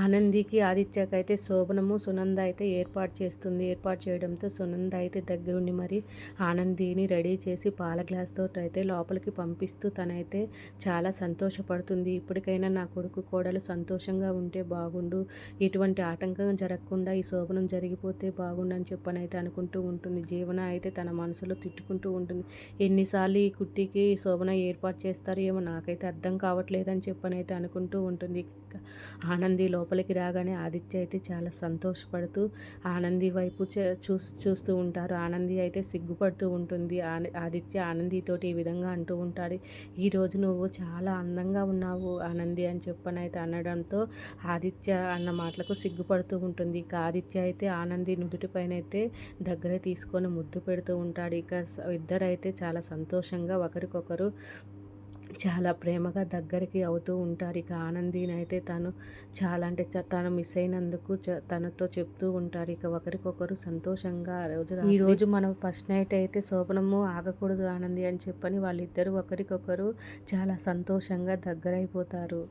ఆనందికి ఆదిత్యకి అయితే శోభనము సునంద అయితే ఏర్పాటు చేస్తుంది. ఏర్పాటు చేయడంతో సునంద అయితే దగ్గరుండి మరి ఆనందిని రెడీ చేసి పాల గ్లాస్తో అయితే లోపలికి పంపిస్తూ తనైతే చాలా సంతోషపడుతుంది. ఇప్పటికైనా నా కొడుకు కోడలు సంతోషంగా ఉంటే బాగుండు. ఎటువంటి ఆటంకం జరగకుండా ఈ శోభనం జరిగిపోతే బాగుండని చెప్పని అయితే అనుకుంటూ ఉంటుంది. జీవన అయితే తన మనసులో తిట్టుకుంటూ ఉంటుంది. ఎన్నిసార్లు ఈ కుట్టికి శోభన ఏర్పాటు చేస్తారు ఏమో నాకైతే అర్థం కావట్లేదని చెప్పని అయితే అనుకుంటూ ఉంటుంది. ఆనంది లోపలికి రాగానే ఆదిత్య అయితే చాలా సంతోషపడుతూ ఆనంది వైపు చూ చూస్తూ ఉంటారు. ఆనంది అయితే సిగ్గుపడుతూ ఉంటుంది. ఆదిత్య ఆనందితోటి ఈ విధంగా అంటూ ఉంటాడు. ఈరోజు నువ్వు చాలా అందంగా ఉన్నావు ఆనంది అని చెప్పని అయితే అనడంతో ఆదిత్య అన్న మాటలకు సిగ్గుపడుతూ ఉంటుంది. ఇక ఆదిత్య అయితే ఆనంది నుదుటిపైన అయితే దగ్గర తీసుకొని ముద్దు పెడుతూ ఉంటాడు. ఇక ఇద్దరైతే చాలా సంతోషంగా ఒకరికొకరు చాలా ప్రేమగా దగ్గరికి అవుతూ ఉంటారు. ఇక ఆనందిని అయితే తను చాలా అంటే తను మిస్ అయినందుకు తనతో చెప్తూ ఉంటారు. ఇక ఒకరికొకరు సంతోషంగా రోజు ఈ రోజు మనం ఫస్ట్ నైట్ అయితే శోభనము ఆగకూడదు ఆనంది అని చెప్పని వాళ్ళిద్దరూ ఒకరికొకరు చాలా సంతోషంగా దగ్గరైపోతారు.